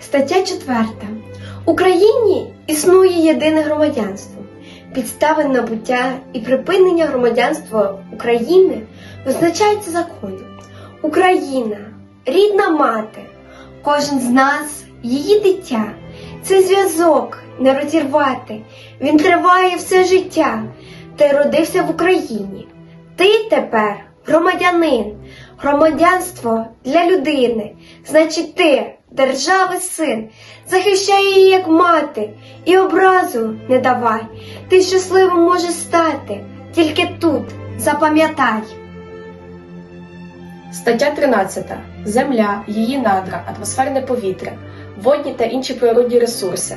Стаття 4. Україні існує єдине громадянство. Підстави набуття і припинення громадянства України визначаються законом. Україна рідна мати, кожен з нас її дитя. Цей зв'язок не розірвати. Він триває все життя. Ти родився в Україні. Ти тепер громадянин. Громадянство для людини. Значить, ти, держави син, захищай її як мати, і образу не давай. Ти щасливим можеш стати, тільки тут запам'ятай. Стаття 13. Земля, її надра, атмосферне повітря, водні та інші природні ресурси,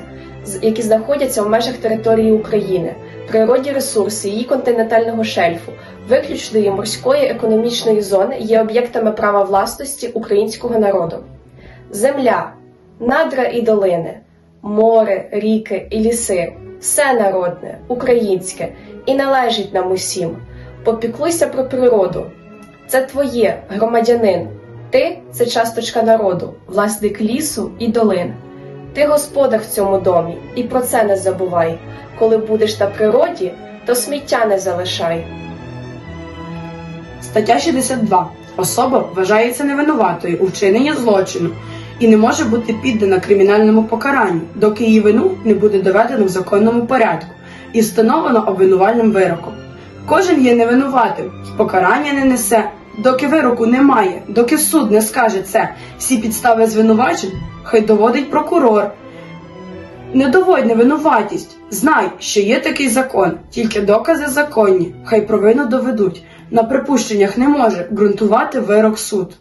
які знаходяться в межах території України, природні ресурси її континентального шельфу, виключної морської економічної зони є об'єктами права власності українського народу. Земля, надра і долини, море, ріки і ліси все народне, українське і належить нам усім. Попіклуйся про природу, це твоє, громадянин. Ти це часточка народу, власник лісу і долин. Ти господар в цьому домі, і про це не забувай. Коли будеш на природі, то сміття не залишай. Стаття 62. Особа вважається невинуватою у вчиненні злочину і не може бути піддана кримінальному покаранню, доки її вину не буде доведено в законному порядку і встановлено обвинувальним вироком. Кожен є невинуватим, покарання не несе, доки вироку немає, доки суд не скаже це. Всі підстави звинувачень хай доводить прокурор. Не доводь невинуватість. Знай, що є такий закон, тільки докази законні, хай провину доведуть. На припущеннях не може ґрунтувати вирок суд.